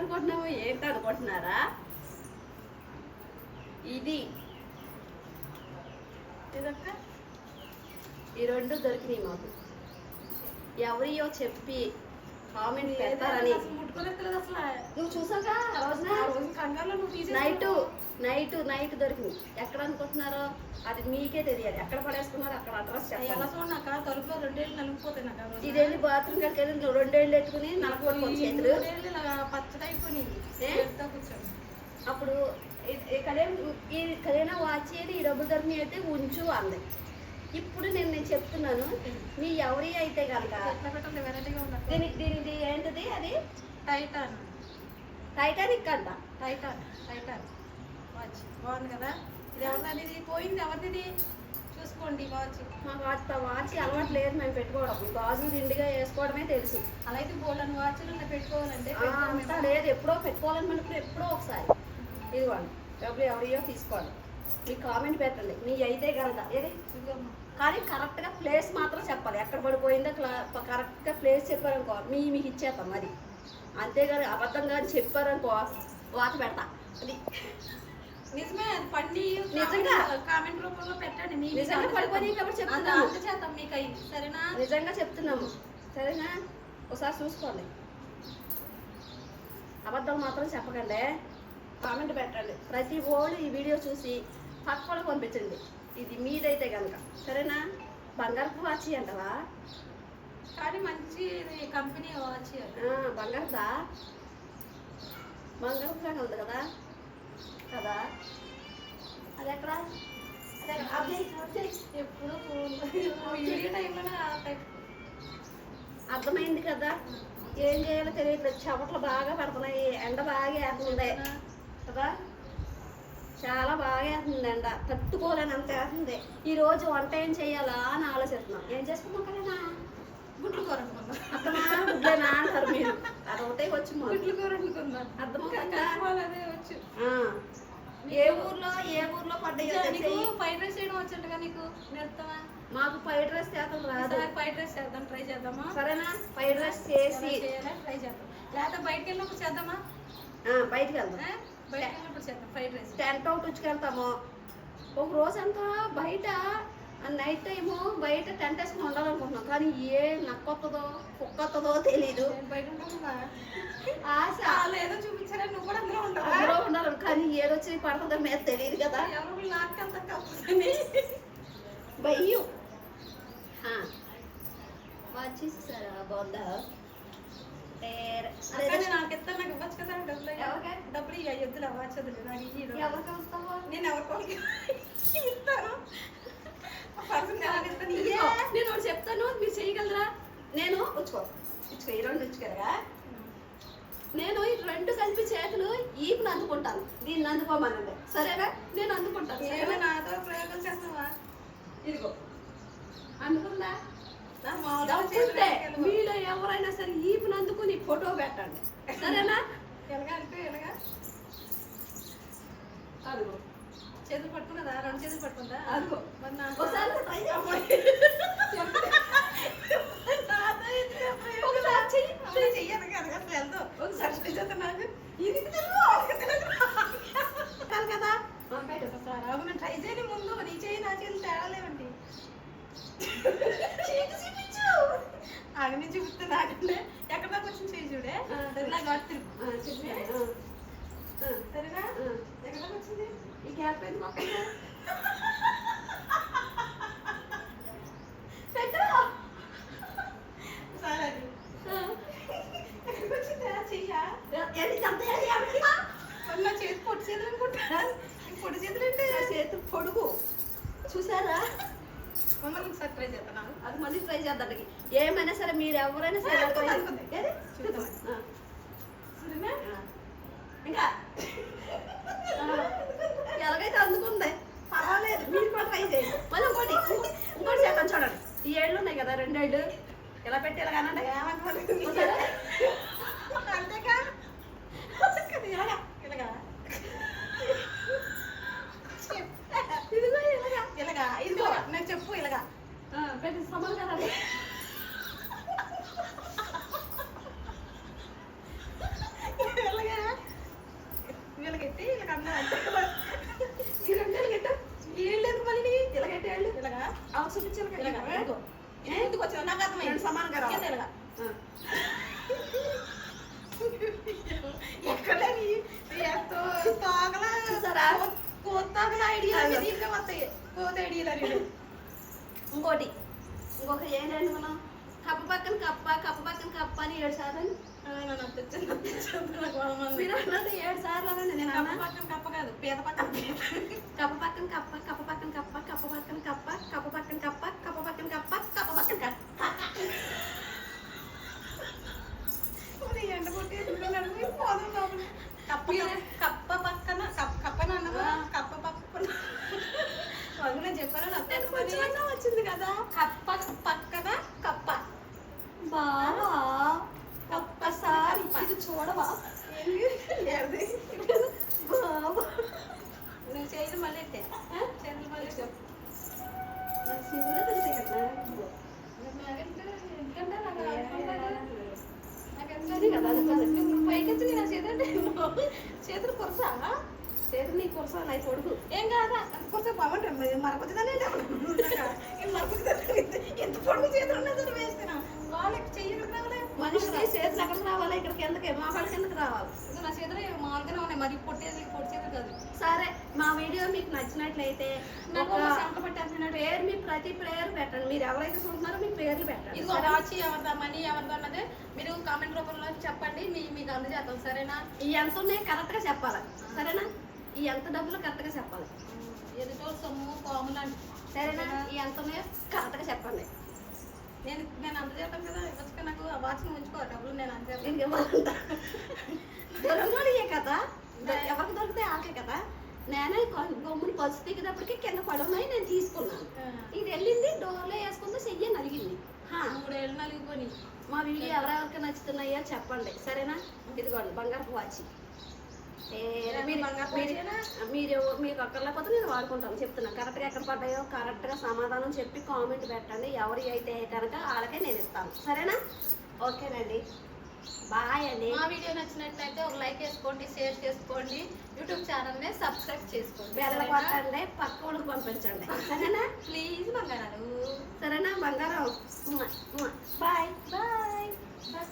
అనుకుంటున్నావు ఏంటి అనుకుంటున్నారా? ఇది. ఇదక్క. ఈ రెండు దొరికినాయి మాకు. ఎవరియో చెప్పి కామెంట్ పెడతారని. నువ్వు రోజున? తీసేసి నైట్ నైట్ నైట్ దొరికింది. ఎక్కడ అనుకుంటున్నారో అది మీకే తెలియాలి. ఎక్కడ పడేసుకున్నారో అక్కడ అడ్రస్ చెప్పాలి. ఇది వెళ్ళి బాత్రూమ్ కడికి వెళ్ళి రెండేళ్ళు ఎత్తుకుని నలకొట్టుకొని చేతులు అప్పుడు కళ్యాణ్ ఈ కళ్యాణ వాచ్ ఏది ఈ డబ్బులు దొరికి అయితే ఉంచు అంది. ఇప్పుడు నేను నేను చెప్తున్నాను మీ ఎవరి అయితే కనుక దీని దీనిది ఏంటిది అది? టైటాన్ టైటానిక్ అంట. టైటాన్ టైటాన్ వాచ్ బాగుంది కదా? ఇది ఎవరిది ఇది పోయింది ఎవరిది చూసుకోండి వాచ్ మాకు అంత వాచ్ అలవాటు లేదు మేము పెట్టుకోవడం. గాజులు దిండిగా వేసుకోవడమే తెలుసు. అలా అయితే బోల్డన్ వాచ్లు పెట్టుకోవాలంటే అంతా లేదు. ఎప్పుడో పెట్టుకోవాలనుకున్నప్పుడు ఎప్పుడో ఒకసారి. ఇదిగోండి డబ్బులు ఎవరియో తీసుకోండి. మీకు కామెంట్ పెట్టండి. మీ అయితే కనుక. ఏది? కానీ కరెక్ట్గా ప్లేస్ మాత్రం చెప్పాలి. ఎక్కడ పడిపోయిందో క్లా కరెక్ట్గా ప్లేస్ చెప్పారనుకో మీ మీకు ఇచ్చేస్తాం మరి అంతేగాని అబద్ధంగా చెప్పారనుకో వాత పెడతా. అది. నిజమే అది పండి నిజంగా? కామెంట్ రూపంలో పెట్టండి. మీ నిజంగా పడిపోయినాయి కాబట్టి చెప్తున్నాను. అంత చేద్దాం మీకు అయింది సరేనా? నిజంగా చెప్తున్నాము. సరేనా? ఒకసారి చూసుకోండి. అబద్ధాలు మాత్రం చెప్పకండి. కామెంట్ పెట్టండి. ప్రతి ఓళ్ళు ఈ వీడియో చూసి పక్క వాళ్ళకి పంపించండి. ఇది మీదైతే కనుక సరేనా? బంగారపు వాచి అంటవా? కానీ మంచి కంపెనీ వాచ్ బంగారదా బంగారపు లాగా ఉంది కదా? కదా? అది ఎక్కడ. ఎప్పుడు. అర్థమైంది కదా? ఏం చేయాలో తెలియట్లేదు. చెమటలు బాగా పడుతున్నాయి. ఎండ బాగా వేస్తుంది కదా? చాలా బాగా వేస్తుంది ఎండ తట్టుకోలేని అంత వేస్తుంది. ఈ రోజు వంట ఏం చేయాలా అని ఆలోచిస్తున్నాం. ఏం చేసుకున్నాం కదా గుడ్లు కూర అర్థమా? గుడ్లేనా అంటారు మీరు. అదొకటే వచ్చి మాకు. గుడ్లు కూర? కట్టుకోవాలి అదే వచ్చు. ఏ ఊర్లో ఏ ఊర్లో పడ్డాయో ఫ్రైడ్ రైస్ చేయడం వచ్చంటగా నీకు? నేర్తావా మాకు ఫ్రైడ్ రైస్ చేతం రాదు. ఫ్రైడ్ రైస్ చేద్దాం ట్రై చేద్దామా? సరేనా? ఫ్రైడ్ రైస్ చేసి. ట్రై చేద్దాం. లేకపోతే బయటకు వెళ్ళినప్పుడు చేద్దామా? ఆ, బయటికి వెళ్దాం. టెంట్ అవుట్ ఉచ్చుకెళ్తాము ఒక రోజంతా బయట నైట్ టైము బయట టెంట్ వేసుకుని ఉండాలనుకుంటున్నాం. కానీ ఏ నక్కొత్తదో కుక్కొత్తదో తెలీదు. ఆశ. ఏదో చూపించారా నువ్వు కూడా అందులో ఉంటావా అందులో ఉండాలి. కానీ ఏదొచ్చి పడుతుందో మీద తెలియదు కదా. భయ్యు వచ్చేసారా బాగుందా? కదా డబ్బులు ఇక ఎద్దులు అవ్వచ్చదులు నాకు వస్తావా? నేను ఎవరికి ఇస్తాను. నేను ఒకటి చెప్తాను మీరు చేయగలరా? నేను ఇచ్చుకో ఈ రెండు నేను ఈ రెండు కలిపి చేతులు ఈపుని అందుకుంటాను. దీన్ని అందుకోమనండి. సరేనా? నేను అందుకుంటాను? నాతో ప్రయోగం చేస్తావా? ఇదిగో. చేతులు మీలో ఎవరైనా సరే ఈపుని అందుకుని ఫోటో పెట్టండి. సరేనా ఎలాగా అంటే ఎలాగా అదిగో చేతులు పట్టుకున్నదా రెండు చేతులు పట్టుకుందా? అదిగో మరి నా ఒకసారి ట్రై ఒకసారి చెయ్యి. అప్పుడు చెయ్యను కదా అసలు వెళ్దాం. ఒకసారి చేస్తా నాకు. ఇది కాదు కదా? అవును ట్రై చేయని ముందు. నీ చేయి నా చేతులు తేడా లేవండి. చేతి చూపించు. ఆగని చూపిస్తే నాకంటే ఎక్కడ వచ్చింది చేయి చూడే? నాకు తిరుగు. సరేనా? ఎక్కడ వచ్చింది ఈ గ్యాప్ చేతి పొట్టి చేతులు అనుకుంటా. పొట్టి చేతులు అంటే చేతు పొడుగు. చూసారా? మమ్మల్ని ట్రై చేస్తాను అది మళ్ళీ ట్రై చేద్దాం ఏమైనా సరే మీరు ఎవరైనా సరే అనుకుంది, try- అనుకుంది. ఏది? చూద్దాం. ఆ, సరేనా ఆ. ఇంకా ఆ, ఎలాగైతే అందుకుంది. పర్వాలేదు మీరు కూడా ట్రై చేయండి. మళ్ళీ ఇంకోటి ఇంకోటి చేద్దాం చూడండి. ఈ ఏళ్ళు ఉన్నాయి కదా రెండేళ్ళు ఇలా పెట్టి ఇలా కానండి అంతేకా ఇలాగా ఇలాగా. ఇదిగో ఇలాగా ఇలాగా. ఇదిగో నేను చెప్పు ఇలాగా. ఆ, పెట్టి సమాలు కదా వచ్చావు నాకు అర్థమైంది. సమానంగా. ఎక్కడని ఎంతో వస్తాయి. కోత ఐడియాలు. ఇంకోటి. ఇంకొకటి ఏంటంటే మనం కప్ప పక్కన కప్ప కప్ప పక్కన కప్ప అని ఏడు సార్లు. మీరు అన్నది ఏడు సార్లు అని నేను కప్ప పక్కన కప్ప కాదు పీత పక్కన కప్ప పక్కన కప్ప కప్ప పక్కన కప్ప కప్ప పక్కన కప్ప కప్ప పక్కన కప్ప కప్ప పక్కన కప్ప మరి ఎండ కొట్టేసుకున్నాడు, మీరు పోదాం లోపల. కప్ప మీరే- కప్ప పక్కన కప్ప కప్పన అన్నదా ఆ. కప్ప పక్కన వాళ్ళు నేను చెప్పాను నాకు నేను తెలుసు కొంచెం మరి. అన్నా వచ్చింది కదా కప్ప పక్కన కప్ప బావా ఒక్కసారి ఇది చూడవా ఏది? బావా నువ్వు చేయదు మళ్ళీ ఎత్తే చేతులు మళ్ళీ ఎత్తే. సిగ్గులో తెలిసే కదా నాకంటే ఎందుకంటే నాకు అనుకుంటాను. నాకంటే అది కదా, అది కదా. ఇప్పుడు పైకెత్తి నా చేతంటే చేతులు కొరసా చేతులు నీ కొరసా నా కొడుకు. ఏం కాదా? కొంచెం బాగుంటుంది మరకొచ్చుదానే మరకొచ్చుదానే ఎంత పొడుగు చేతులు ఉన్నది వేస్తున్నా వాళ్ళకి చెయ్యరు చేతులు రావాలి? ఇక్కడికి ఎందుకే? మా ఎందుకు రావాలి? నా చేతులు మామూలుగానే ఉన్నాయి. మరి పొట్టేది పొట్టి చేతులు కాదు. సరే మా వీడియో మీకు నచ్చినట్లయితే నాకు సంక పేరు మీ ప్రతి ప్రేయర్ పెట్టండి. మీరు ఎవరైతే చూస్తున్నారో మీ పేర్లు పెట్టండి. సరేనా? వాచి ఎవరిదా మనీ ఎవరిదా అన్నది మీరు కామెంట్ రూపంలో చెప్పండి. మీ మీకు అందజేస్తాం. సరేనా? ఈ ఎంత ఉన్నాయి? కరెక్ట్గా చెప్పాలి. సరేనా? ఈ ఎంత డబ్బులు కరెక్ట్గా చెప్పాలి ఎదుటో సొమ్ము పాము లాంటి సరేనా? ఈ ఎంత ఉన్నాయో కరెక్ట్గా చెప్పండి. నేను నేను అందజేస్తాం కదా ఇవ్వచ్చు నాకు ఆ వాచ్ని ఉంచుకో డబ్బులు నేను ఏమంటా? దొరకనోడియే కదా? ఎవరికి దొరికితే ఆకే కదా? నేనే గమ్ముని పలుసు దిగేటప్పటికి కింద పడున్నాయి నేను తీసుకున్నాను. ఇది వెళ్ళింది డోర్లో వేసుకుంటే చెయ్యి నలిగింది. మూడేళ్ళు నలిగిపోయి మా వీడియో ఎవరెవరికి నచ్చుతున్నాయో చెప్పండి. సరేనా? ఇదిగోండి బంగారు వాచి. మీరు మీకు అక్కర్లేకపోతే నేను వాడుకుంటాను చెప్తున్నా కరెక్ట్గా ఎక్కడ పడ్డాయో కరెక్ట్గా సమాధానం చెప్పి కామెంట్ పెట్టండి. ఎవరి అయితే కనుక వాళ్ళకే నేను ఇస్తాను. సరేనా? ఓకేనండి. బాయ్ అండి. మా వీడియో నచ్చినట్లయితే ఒక లైక్ వేసుకోండి షేర్ చేసుకోండి. యూట్యూబ్ ఛానల్ని సబ్స్క్రైబ్ చేసుకోండి. బెల్ల కొట్టండి పక్క వాళ్ళకి పంపించండి. సరేనా? ప్లీజ్ బంగారాలు. సరేనా బంగారం? బాయ్. బాయ్. బాయ్